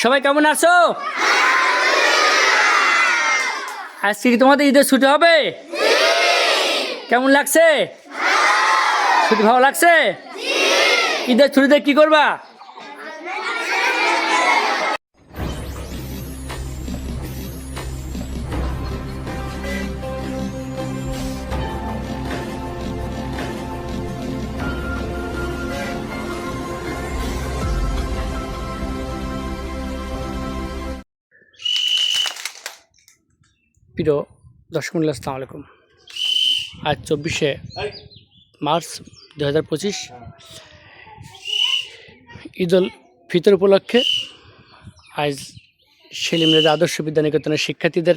সবাই কেমন আছো? আজকে কি তোমাদের ঈদের ছুটি হবে? কেমন লাগছে? ছুটি ভালো লাগছে? ঈদের ছুটিতে কি করবা? প্রিয় দর্শক মন্ডলী, আসসালামু আলাইকুম। আজ চব্বিশে মার্চ দু হাজার পঁচিশ। ঈদ উল ফিতর উপলক্ষে আজ সেলিম রেজা আদর্শ বিদ্যানিকেতনের শিক্ষার্থীদের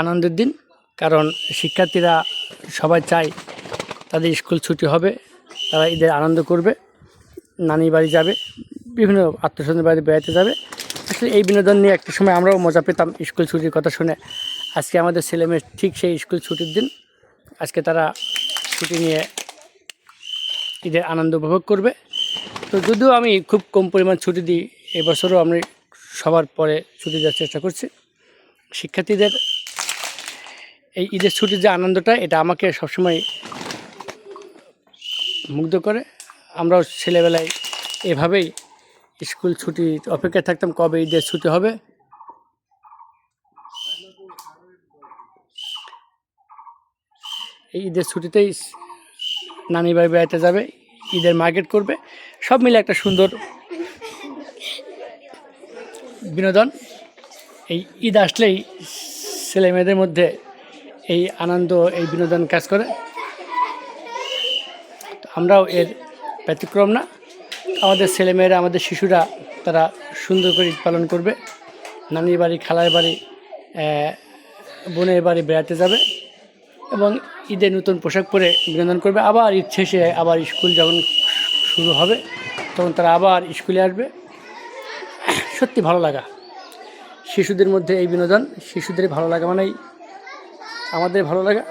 আনন্দের দিন। কারণ শিক্ষার্থীরা সবাই চায় তাদের স্কুল ছুটি হবে তারা ঈদের আনন্দ করবে নানি বাড়ি যাবে বিভিন্ন আত্মীয়স্বজনের বাড়ি বেড়াতে যাবে। আসলে এই বিনোদন নিয়ে একটা সময় আমরাও মজা পেতাম স্কুল ছুটির কথা শুনে। আজকে আমাদের ছেলেমেয়ে ঠিক সেই স্কুল ছুটির দিন। আজকে তারা ছুটি নিয়ে ঈদের আনন্দ উপভোগ করবে। তো যদিও আমি খুব কম পরিমাণ ছুটি দিই, এবছরও আমি সবার পরে ছুটি দেওয়ার চেষ্টা করছি। শিক্ষার্থীদের এই ঈদের ছুটির যে আনন্দটা, এটা আমাকে সবসময় মুগ্ধ করে। আমরাও ছেলেবেলায় এভাবেই স্কুল ছুটি অপেক্ষায় থাকতাম কবে ঈদের ছুটি হবে? এই ঈদের ছুটিতেই নানি ভাই বেড়াতে যাবে, ঈদের মার্কেট করবে, সব মিলে একটা সুন্দর বিনোদন। এই ঈদ আসলেই ছেলে মেয়েদের মধ্যে এই আনন্দ, এই বিনোদন কাজ করে। আমরাও এর ব্যতিক্রম না। আমাদের ছেলেমেয়েরা, আমাদের শিশুরা, তারা সুন্দর করে ঈদ পালন করবে। নানির বাড়ি, খালার বাড়ি বোনের বাড়ি বেড়াতে যাবে এবং ঈদে নতুন পোশাক পরে বিনোদন করবে। আবার ঈদ শেষে আবার স্কুল যখন শুরু হবে, তখন তারা আবার স্কুলে আসবে। সত্যি ভালো লাগা। শিশুদের মধ্যে এই বিনোদন, শিশুদের ভালো লাগা মানেই আমাদের ভালো লাগা।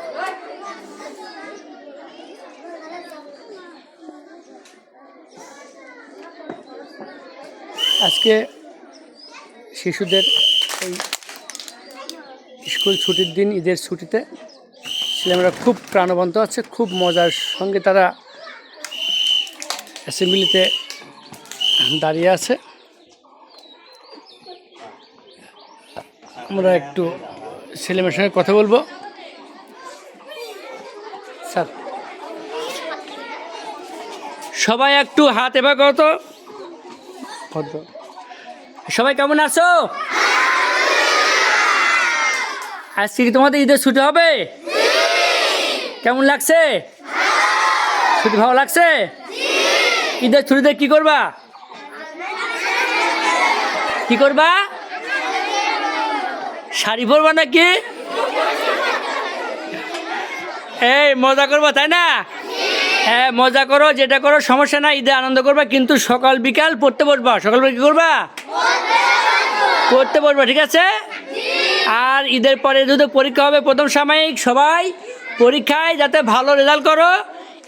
আজকে শিশুদের এই স্কুল ছুটির দিন, ঈদের ছুটিতে ছেলেমেয়েরা খুব প্রাণবন্ত আছে, খুব মজার। সঙ্গে তারা অ্যাসেম্বলিতে দাঁড়িয়ে আছে। আমরা একটু ছেলেমেয়ের সঙ্গে কথা বলব। স্যার। সবাই একটু হাত এবার করো তো। ভদ্র সবাই কেমন আছো? আজকে কি তোমাদের ঈদের ছুটি হবে? কেমন লাগছে? ছুটি ভালো লাগছে? ঈদের ছুটিতে কি করবা? কি করবা? শাড়ি পরবা নাকি? এই, মজা করবা, তাই না? হ্যাঁ মজা করো, যেটা করো, সমস্যা নাই, ঈদে আনন্দ করবা, কিন্তু সকাল, বিকাল পড়তে বসবা। সকাল, বিকাল কি করবা? পড়তে বসবা, ঠিক আছে? আর ঈদের পরে যদি পরীক্ষা হবে, প্রথম সাময়িক, সবাই পরীক্ষায় যাতে ভালো রেজাল্ট করো,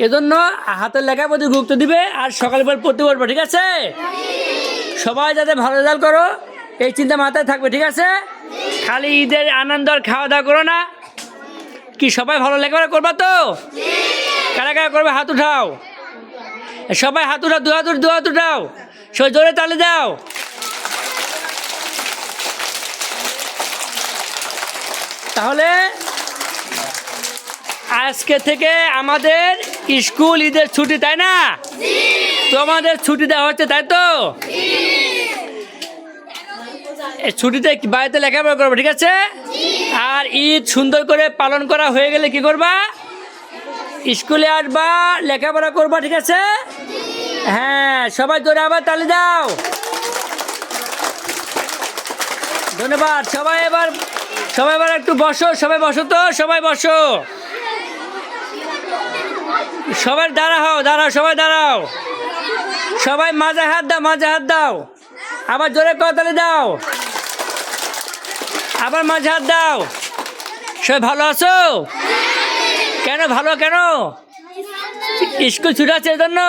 এজন্য হাতের লেখার প্রতি গুরুত্ব দিবে, আর সকালে পর পড়তে বসবে, ঠিক আছে? সবাই যাতে ভালো রেজাল্ট করো, এই চিন্তা মাথায় থাকবে, ঠিক আছে? খালি ঈদের আনন্দ আর খাওয়া দাওয়া করো না। কি সবাই ভালো লেখাপড়া করবা তো? কারা কারা করবে হাত উঠাও। সবাই হাত উঠাও দু হাত দু হাত উঠাও। সবাই জোরে তালে দাও। তাহলে আজকে থেকে আমাদের স্কুল ঈদের ছুটি, তাই না? তোমাদের ছুটি দেওয়া হচ্ছে, তাই তো? ছুটিতে বাড়িতে লেখাপড়া করব, ঠিক আছে? আর ঈদ সুন্দর করে পালন করা হয়ে গেলে কি করবা? স্কুলে আসবা, লেখাপড়া করবা, ঠিক আছে? হ্যাঁ সবাই জোরে আবার তালি দাও। ধন্যবাদ, সবাই এবার সবাই এবার একটু বসো, সবাই বসো তো, সবাই বসো। সবাই দাঁড়াও দাঁড়াও, সবাই দাঁড়াও। সবাই মাঝে হাত দাও, মাঝে হাত দাও। আবার জোরে করতালি দাও। আবার মাঝে হাত দাও। সবাই ভালো আছো? কেন ভালো কেন? স্কুল ছুটি আছে এজন্য?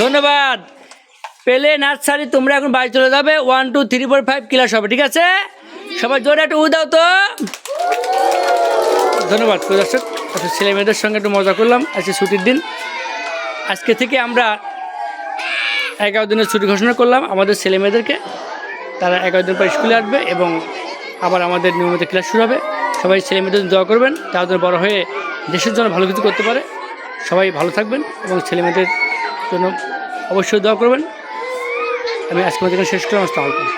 ধন্যবাদ। পেলে নার্সারি, তোমরা এখন বাড়ি চলে যাবে। One two three four five class হবে, ঠিক আছে? সবাই জোরে একটু উ দাও তো। ধন্যবাদ প্রিয় দর্শক ছেলে মেয়েদের সঙ্গে একটু মজা করলাম। আজকে ছুটির দিন। আজকে থেকে আমরা এগারো দিনের ছুটি ঘোষণা করলাম আমাদের ছেলে মেয়েদেরকে তারা এগারো দিন পর স্কুলে আসবে এবং আবার আমাদের নিয়মিত ক্লাস শুরু হবে। সবাই ছেলে মেয়েদের জন্য দোয়া করবেন। তারা বড় হয়ে দেশের জন্য ভালো কিছু করতে পারে। সবাই ভালো থাকবেন এবং ছেলে মেয়েদের জন্য অবশ্যই দোয়া করবেন। আমি আজকে আমাদের শেষ করলাম। আসসালামু